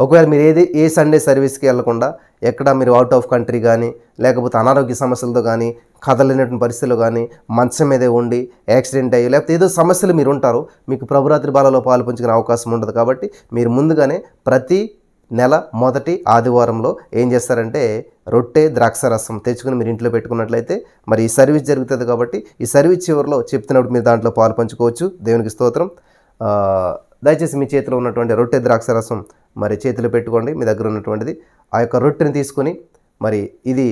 ఒకవేళ మీరు ఏది ఏ సండే సర్వీస్కి వెళ్ళకుండా ఎక్కడ మీరు అవుట్ ఆఫ్ కంట్రీ కానీ లేకపోతే అనారోగ్య సమస్యలతో కానీ కదలేనటువంటి పరిస్థితులు కానీ మంచం మీదే ఉండి యాక్సిడెంట్ అయ్యి లేకపోతే ఏదో సమస్యలు మీరు ఉంటారు మీకు ప్రభురాత్రి బాలలో పాలు పంచుకునే అవకాశం ఉండదు కాబట్టి మీరు ముందుగానే ప్రతి నెల మొదటి ఆదివారంలో ఏం చేస్తారంటే రొట్టె ద్రాక్ష రసం తెచ్చుకుని మీరు ఇంట్లో పెట్టుకున్నట్లయితే మరి ఈ సర్వీస్ జరుగుతుంది కాబట్టి ఈ సర్వీస్ చివరిలో చెప్తున్నప్పుడు మీరు దాంట్లో పాలు పంచుకోవచ్చు. దేవునికి స్తోత్రం. దయచేసి మీ చేతిలో ఉన్నటువంటి రొట్టె ద్రాక్ష రసం మరి చేతిలో పెట్టుకోండి మీ దగ్గర ఉన్నటువంటిది. ఆ యొక్క రొట్టెని తీసుకొని మరి ఇది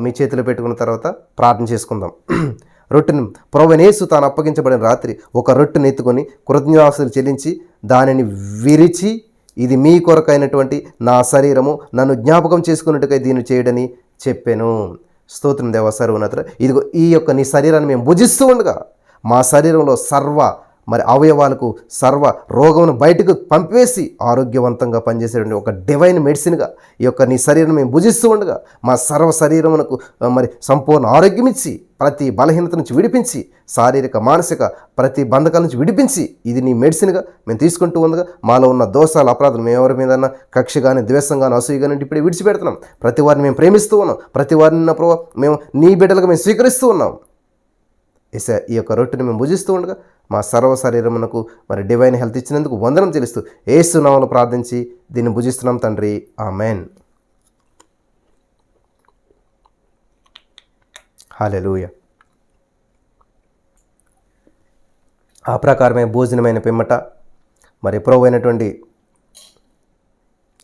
మీ చేతిలో పెట్టుకున్న తర్వాత ప్రార్థన చేసుకుందాం. రొట్టెను ప్రవనేసు తాను అప్పగించబడిన రాత్రి ఒక రొట్టెను ఎత్తుకొని కృతజ్ఞాసులు చెల్లించి దానిని విరిచి ఇది మీ కొరకైనటువంటి నా శరీరము నన్ను జ్ఞాపకం చేసుకున్నట్టుగా దీన్ని చేయడని చెప్పాను. స్తోత్రం దేవ సర్వోన్నతుడ. ఇదిగో ఈ యొక్క నీ శరీరాన్ని మేము భుజిస్తూ ఉండగా మా శరీరంలో సర్వ మరి అవయవాలకు సర్వ రోగమును బయటకు పంపివేసి ఆరోగ్యవంతంగా పనిచేసేటువంటి ఒక డివైన్ మెడిసిన్గా ఈ యొక్క నీ శరీరం మేము భుజిస్తూ ఉండగా మా సర్వ శరీరమునకు మరి సంపూర్ణ ఆరోగ్యం ఇచ్చి ప్రతి బలహీనత నుంచి విడిపించి శారీరక మానసిక ప్రతి బంధకాల నుంచి విడిపించి ఇది నీ మెడిసిన్గా మేము తీసుకుంటూ ఉండగా మాలో ఉన్న దోషాలు అపరాధాలు మేము ఎవరి మీద కక్ష కానీ ద్వేషం కానీ అసూయ కానీ ఇప్పుడు విడిచిపెడుతున్నాం. ప్రతి వారిని మేము ప్రేమిస్తూ ఉన్నాం. ప్రతి వారిని నా మేము నీ బిడ్డలుగా మేము స్వీకరిస్తూ ఉన్నాం. ఈ యొక్క రొట్టెని మేము భుజిస్తూ ఉండగా మా సర్వ శరీరమునకు మరి డివైన్ హెల్త్ ఇచ్చినందుకు వందనం తెలుస్తూ ఏసు ప్రార్థించి దీన్ని భుజిస్తున్నాం తండ్రి. ఆ మెయిన్ హాలెలూయ ఆ ప్రకారమే భోజనమైన పిమ్మట మరి ప్రభు అయినటువంటి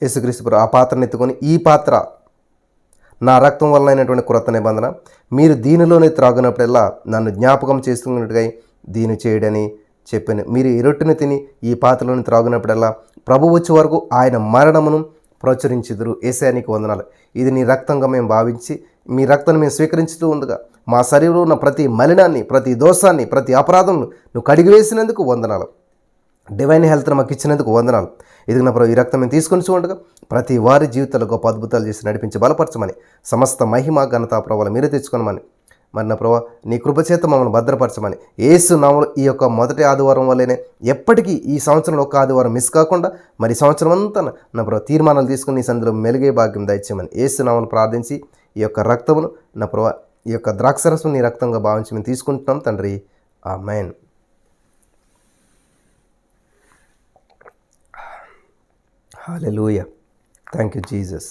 యేసుక్రీస్తు ఆ పాత్రను ఎత్తుకొని ఈ పాత్ర నా రక్తం వలన అయినటువంటి క్రొత్త నిబంధన మీరు దీనిలోనే త్రాగునప్పుడల్లా నన్ను జ్ఞాపకం చేస్తున్నట్టుగా దీని చేయడని చెప్పాను. మీరు ఈ రొట్టెను తిని ఈ పాత్రలోని త్రాగునప్పుడల్లా ప్రభు వచ్చే వరకు ఆయన మరణమును ప్రచురించుదురు. ఏసానికి వందనాలు. ఇది నీ రక్తంగా మేము భావించి మీ రక్తాన్ని మేము స్వీకరించుతూ ఉండగా మా శరీరంలో ఉన్న ప్రతి మలినాన్ని ప్రతి దోషాన్ని ప్రతి అపరాధం నువ్వు కడిగివేసినందుకు వందనాలు. డివైన్ హెల్త్ని మాకు ఇచ్చినందుకు వందనాలు. ఎదిగినప్పుడు ప్రభు ఈ రక్తం మేము తీసుకొని చూడగా ప్రతి వారి జీవితాల్లో గొప్ప అద్భుతాలు చేసి నడిపించి బలపరచమని సమస్త మహిమ ఘనత ప్రభావాలు మీరే తెచ్చుకోనమని మరి నా ప్రభా నీ కృపచేత మమ్మల్ని భద్రపరచమని ఏసు నామలు ఈ యొక్క మొదటి ఆదివారం వల్లనే ఎప్పటికీ ఈ సంవత్సరంలో ఒక ఆదివారం మిస్ కాకుండా మరి సంవత్సరం అంతా నా ప్రభావ తీర్మానాలు తీసుకుని నీ సందులో మెలుగే భాగ్యం దయచేయమని ఏసు నామలు ప్రార్థించి ఈ యొక్క రక్తమును నా ప్రభా ఈ యొక్క ద్రాక్షరసం నీ రక్తంగా భావించి మేము తీసుకుంటున్నాం తండ్రి. Amen hallelujah thank you Jesus